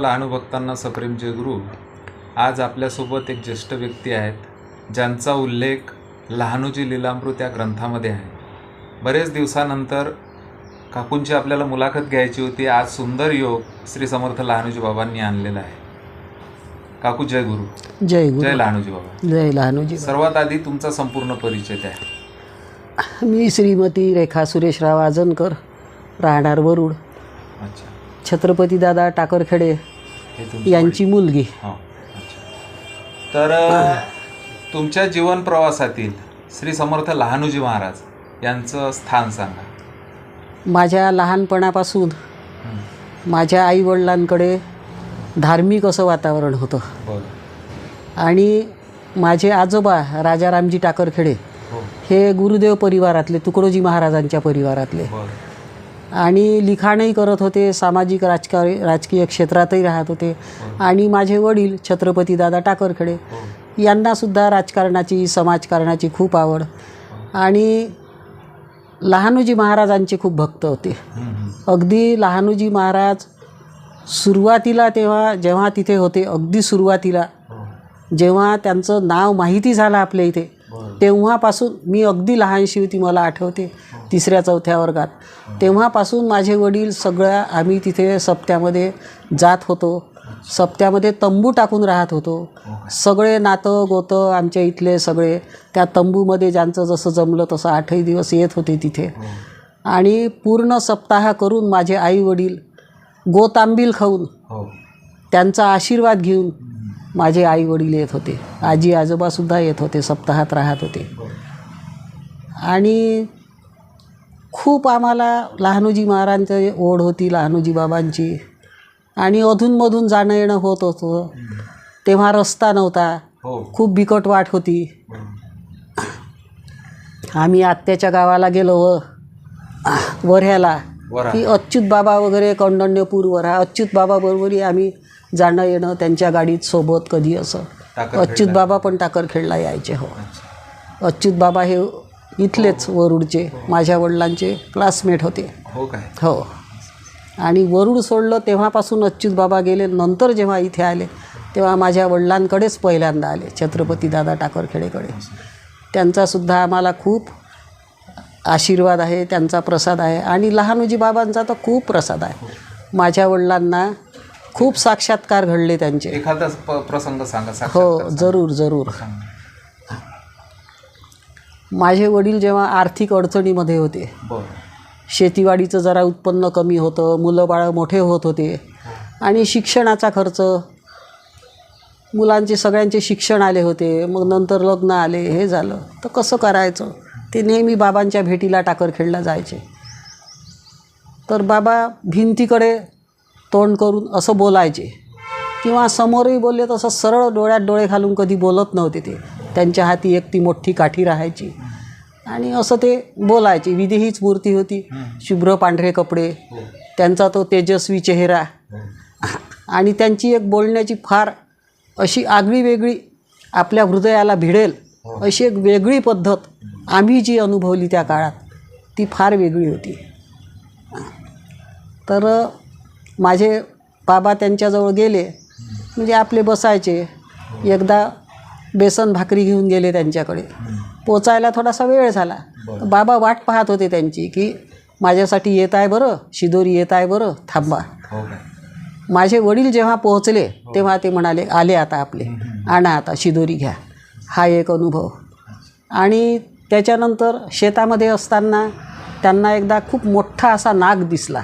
लहानू भक्तांना सप्रेम जयगुरु आज आपल्यासोबत एक ज्येष्ठ व्यक्ती आहेत ज्यांचा उल्लेख लहानूजी लीलामृत या ग्रंथामध्ये आहे. बरेच दिवसानंतर काकूंची आपल्याला मुलाखत घ्यायची होती. आज सुंदर योग श्री समर्थ लहानूजी बाबांनी आणलेला आहे. काकू जय गुरु. जय जय गुरु लहानूजी बाबा. जय लहानूजी सर्वात आधी तुमचा संपूर्ण परिचय द्या. मी श्रीमती रेखा सुरेशराव आजनकर राहणार वरुड. अच्छा. छत्रपती दादा टाकरखेडे हे यांची मुलगी. हो तर तुमच्या जीवन प्रवासातील श्री समर्थ लहानूजी महाराज यांचं स्थान सांगा. माझ्या लहानपणापासून माझ्या आईवडिलांकडे धार्मिक असं वातावरण होतं. आणि माझे आजोबा राजारामजी टाकरखेडे हो. हे गुरुदेव परिवारातले तुकडोजी महाराजांच्या परिवारातले. आणि लिखाणही करत होते सामाजिक राजकारी राजकीय क्षेत्रातही राहत होते. आणि माझे वडील छत्रपती दादा टाकरखेडे. यांनासुद्धा राजकारणाची समाजकारणाची खूप आवड. आणि लहानूजी महाराजांचे खूप भक्त होते. अगदी लहानूजी महाराज सुरुवातीला तेव्हा जेव्हा तिथे होते अगदी सुरुवातीला जेव्हा त्यांचं नाव माहिती झालं आपल्या इथे तेव्हापासून मी अगदी लहानशी होती मला आठवते. तिसऱ्या चौथ्या वर्गात. तेव्हापासून माझे वडील सगळ्या आम्ही तिथे सप्त्यामध्ये जात होतो. सप्त्यामध्ये तंबू टाकून राहत होतो. सगळे नातं गोतं आमच्या इथले सगळे त्या तंबूमध्ये ज्यांचं जसं जमलं तसं आठही दिवस येत होते तिथे. आणि पूर्ण सप्ताह करून माझे आई वडील गोतांबील खाऊन हो. त्यांचा आशीर्वाद घेऊन माझे आई वडील येत होते. आजी आजोबासुद्धा येत होते सप्ताहात राहत होते. आणि खूप आम्हाला लहानूजी महाराजांची ओढ होती लहानूजी बाबांची. आणि अधूनमधून जाणं येणं होत होतं. तेव्हा रस्ता नव्हता. हो. खूप बिकट वाट होती. आम्ही आत्याच्या गावाला गेलो व वऱ्ह्याला वरा. की अच्युत बाबा वगैरे कौंडण्यपूर वरा. अच्युत बाबा बरोबरही आम्ही जाणं येणं त्यांच्या गाडीत सोबत कधी असं. अच्युत बाबा पण टाकरखेडला यायचे हो. अच्युत बाबा हे इथलेच वरुडचे माझ्या वडिलांचे क्लासमेट होते. हो काय? हो. आणि वरुड सोडलं तेव्हापासून अच्युत बाबा गेले नंतर जेव्हा इथे आले तेव्हा माझ्या वडिलांकडेच पहिल्यांदा आले छत्रपती दादा टाकरखेडेकडे. त्यांचासुद्धा आम्हाला खूप आशीर्वाद आहे त्यांचा प्रसाद आहे. आणि लहानूजी बाबांचा तर खूप प्रसाद आहे. माझ्या वडिलांना खूप साक्षात्कार घडले त्यांचे. एखादा प- प्रसंग सांगा हो साक्षात्कार. जरूर जरूर. सांगा. माझे वडील जेव्हा आर्थिक अडचणीमध्ये होते शेतीवाडीचं जरा उत्पन्न कमी होतं मुलं बाळं मोठे होत होते आणि शिक्षणाचा खर्च मुलांचे सगळ्यांचे शिक्षण आले होते मग नंतर लग्न आले हे झालं. तर कसं करायचं? ते नेहमी बाबांच्या भेटीला टाकरखेडला जायचे. तर बाबा भिंतीकडे तोंड करून असं बोलायचे. किंवा समोरही बोलले तसं सरळ डोळ्यात डोळे घालून कधी बोलत नव्हते ते. त्यांच्या हाती एक ती मोठी काठी राहायची. आणि असं ते बोलायचे. विधी मूर्ती होती. शुभ्र पांढरे कपडे. त्यांचा तो तेजस्वी चेहरा. आणि त्यांची एक बोलण्याची फार अशी आगळी वेगळी आपल्या हृदयाला भिडेल अशी एक वेगळी पद्धत आम्ही जी अनुभवली त्या काळात ती फार वेगळी होती. तर माझे बाबा त्यांच्याजवळ गेले. म्हणजे आपले बसायचे. एकदा बेसन भाकरी घेऊन गेले त्यांच्याकडे. पोचायला थोडासा वेळ झाला. बाबा वाट पाहत होते त्यांची की माझ्यासाठी येत आहे बरं शिदोरी येत आहे बरं थांबा. हो माझे वडील जेव्हा पोहोचले तेव्हा ते म्हणाले आले आता आपले. आणा आता शिदोरी घ्या. हा एक अनुभव. आणि त्याच्यानंतर शेतामध्ये असताना त्यांना एकदा खूप मोठा असा नाग दिसला.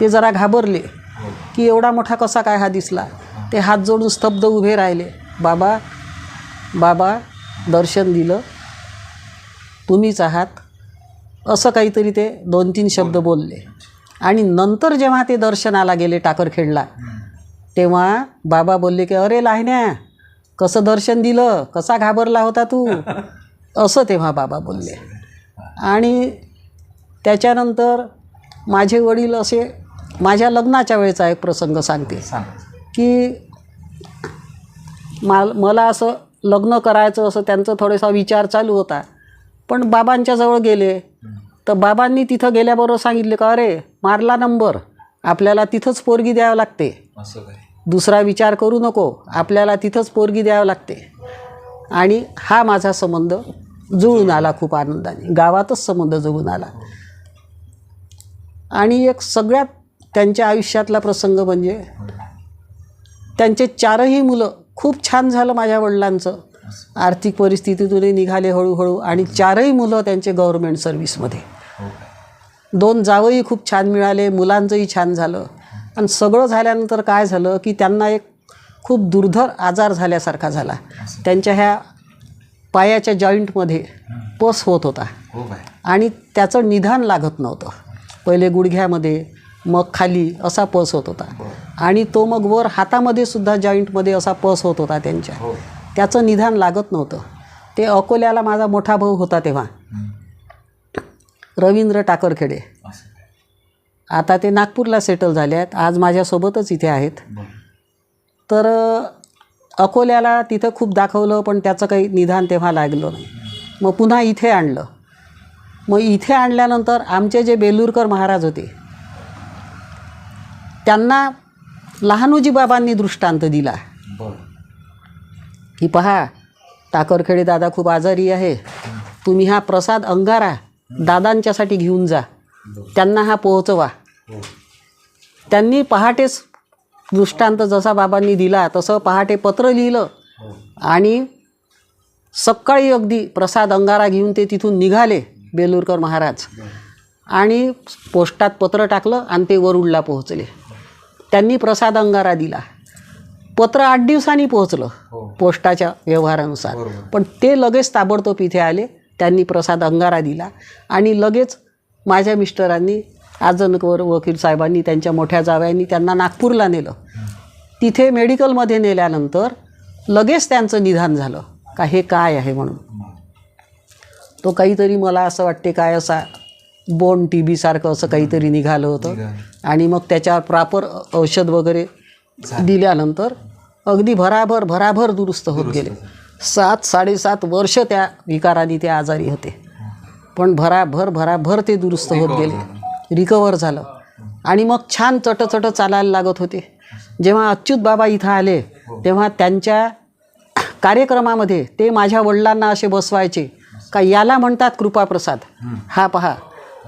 ते जरा घाबरले हो. की एवढा मोठा कसा काय हा दिसला? ते हात जोडून स्तब्ध उभे राहिले. बाबा बाबा दर्शन दिलं. तुम्हीच आहात. असं काहीतरी ते दोन तीन शब्द बोलले. आणि नंतर जेव्हा ते दर्शनाला गेले टाकरखेडला तेव्हा बाबा बोलले की अरे लाहण्या कसं दर्शन दिलं? कसा घाबरला होता तू? असं तेव्हा बाबा बोलले. आणि त्याच्यानंतर माझे वडील असे माझ्या लग्नाच्या वेळेचा एक प्रसंग सांगते सांगा. की माल मला असं लग्न करायचं असं त्यांचं थोडासा विचार चालू होता. पण बाबांच्या जवळ गेले. तर बाबांनी तिथं गेल्याबरोबर सांगितले का अरे मारला नंबर. आपल्याला तिथंच पोरगी द्यावं लागते. दुसरा विचार करू नको. आपल्याला तिथंच पोरगी द्यावं लागते. आणि हा माझा संबंध जुळून आला खूप आनंदाने. गावातच संबंध जुळून आला. आणि एक सगळ्यात त्यांच्या आयुष्यातला प्रसंग म्हणजे त्यांचे चारही मुलं खूप छान झालं माझ्या वडिलांचं. आर्थिक परिस्थितीतूनही निघाले हळूहळू आणि चारही मुलं त्यांचे गव्हर्मेंट सर्व्हिसमध्ये दोन जावंही खूप छान मिळाले मुलांचंही छान झालं. आणि सगळं झाल्यानंतर काय झालं की त्यांना एक खूप दुर्धर आजार झाल्यासारखा झाला. त्यांच्या ह्या पायाच्या जॉईंटमध्ये पस होत होता. आणि त्याचं निधान लागत नव्हतं. पहिले गुडघ्यामध्ये मग खाली असा पस होत होता. आणि तो मग वर हातामध्ये सुद्धा जॉईंटमध्ये असा पस होत होता त्यांच्या. हो. त्याचं निधान लागत नव्हतं. ते अकोल्याला माझा मोठा भाऊ होता तेव्हा. रवींद्र टाकरखेडे. आता ते नागपूरला सेटल झाले आहेत आज माझ्यासोबतच इथे आहेत. तर अकोल्याला तिथं खूप दाखवलं पण त्याचं काही निदान तेव्हा लागलं नाही. मग पुन्हा इथे आणलं. मग इथे आणल्यानंतर आमचे जे बेलूरकर महाराज होते त्यांना लहानोजी बाबांनी दृष्टांत दिला. की पहा टाकरखेडे दादा खूप आजारी आहे. तुम्ही हा प्रसाद अंगारा दादांच्यासाठी घेऊन जा. त्यांना हा पोहोचवा. हो. त्यांनी पहाटेच दृष्टांत जसा बाबांनी दिला तसं पहाटे पत्र लिहिलं. हो. आणि सकाळी अगदी प्रसाद अंगारा घेऊन ते तिथून निघाले बेलूरकर महाराज. आणि पोस्टात पत्र टाकलं आणि ते वरुडला पोहोचले. त्यांनी प्रसाद अंगारा दिला. पत्र आठ दिवसांनी पोहोचलं हो. पोस्टाच्या व्यवहारानुसार. पण ते लगेच ताबडतोब इथे आले त्यांनी प्रसाद अंगारा दिला आणि लगेच माझ्या मिस्टरांनी आजनकर वकील साहेबांनी त्यांच्या मोठ्या जावयांनी त्यांना नागपूरला नेलं. तिथे मेडिकलमध्ये नेल्यानंतर लगेच त्यांचं निधान झालं. का हे काय आहे म्हणून? तो काहीतरी मला असं वाटते काय असा बोन टी बीसारखं असं काहीतरी निघालं होतं. आणि मग त्याच्यावर प्रॉपर औषध वगैरे दिल्यानंतर अगदी भराभर भराभर दुरुस्त होत गेले. सात साडेसात वर्ष त्या विकाराने ते आजारी होते. पण भराभर भराभर ते दुरुस्त होत गेले. रिकवर झालं. आणि मग छान चटचट चालायला लागत होते. जेव्हा अच्युत बाबा इथं आले तेव्हा त्यांच्या कार्यक्रमामध्ये ते माझ्या वडिलांना असे बसवायचे का याला म्हणतात कृपाप्रसाद. हा पहा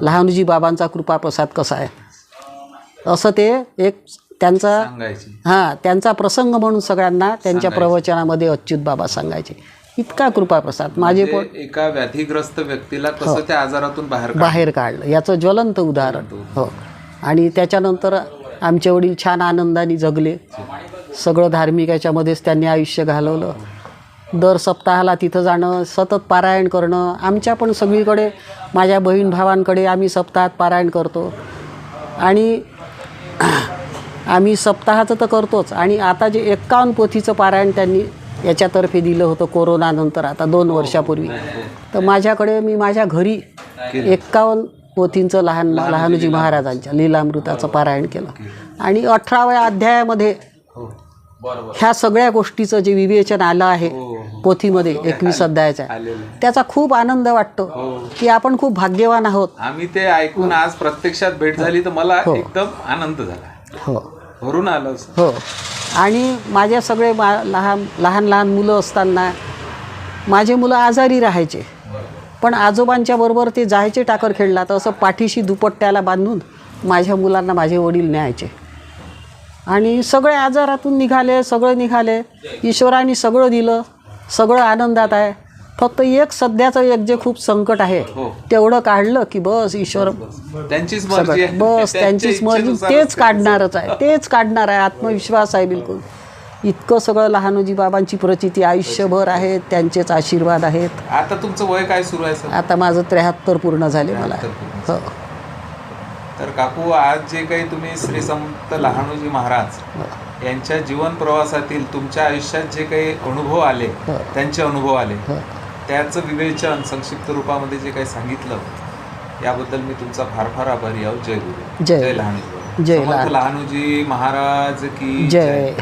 लहानजी बाबांचा कृपाप्रसाद कसा आहे? असं ते एक त्यांचा हां त्यांचा प्रसंग म्हणून सगळ्यांना त्यांच्या प्रवचनामध्ये अच्युत बाबा सांगायचे. इतका कृपाप्रसाद. माझे पण म्हणजे एका व्याधीग्रस्त व्यक्तीला कसं त्या आजारातून बाहेर बाहेर काढलं. याचं ज्वलंत उदाहरण. हो. आणि त्याच्यानंतर आमचे वडील छान आनंदाने जगले. सगळं धार्मिक याच्यामध्येच त्यांनी आयुष्य घालवलं. दर सप्ताहाला तिथं जाणं सतत पारायण करणं आमच्या पण सगळीकडे माझ्या बहीण भावांकडे आम्ही सप्ताहात पारायण करतो. आणि आम्ही सप्ताहाचं तर करतोच. आणि आता जे एक्कावन्न पोथीचं पारायण त्यांनी याच्यातर्फे दिलं होतं कोरोनानंतर आता दोन वर्षापूर्वी. तर माझ्याकडे मी माझ्या घरी एक्कावन्न पोथींचं लहान लहानजी महाराजांच्या लीलामृताचं पारायण केलं. आणि अठराव्या अध्यायामध्ये हो. ह्या सगळ्या गोष्टीचं जे विवेचन आलं आहे हो पोथीमध्ये एकवीस अध्यायाच्या आहे. त्याचा खूप आनंद वाटतो की आपण खूप भाग्यवान आहोत. आम्ही ते ऐकून आज प्रत्यक्षात भेट झाली तर मला एकदम आनंद झाला. हो. भरून आलं. हो. आणि माझ्या सगळे मा लहान लहान लहान मुलं असताना माझे मुलं आजारी राहायचे. पण आजोबांच्या बरोबर ते जायचे टाकर खेळला तर असं पाठीशी दुपट्ट्याला बांधून माझ्या मुलांना माझे वडील न्यायचे. आणि सगळे आजारातून निघाले सगळं निघाले. ईश्वराने सगळं दिलं सगळं आनंदात आहे. फक्त एक सध्याचं एक जे खूप संकट आहे हो. तेवढं काढलं की बस ईश्वर त्यांचीच मर्जी आहे. बस त्यांचीच मर्जी. तेच काढणारच आहे. तेच काढणार आहे. आत्मविश्वास आहे बिलकुल. इतकं सगळं लहानोजी बाबांची प्रचिती आयुष्यभर आहे. त्यांचेच आशीर्वाद आहेत. आता तुमचं वय काय सुरू आहे आता माझं त्र्याहत्तर पूर्ण झाले मला. 73 पूर्ण हो. तर काकू आज जे काही तुम्ही श्री संत लहानोजी महाराज यांच्या जीवन प्रवासातील तुमच्या आयुष्यात जे काही अनुभव आले. त्यांचे अनुभव आले. त्याचं विवेचन संक्षिप्त रूपामध्ये जे काही सांगितलं याबद्दल मी तुमचा फार फार आभारी आहोत जय गुरु जय. लहानोजी जय लहानोजी महाराज की जय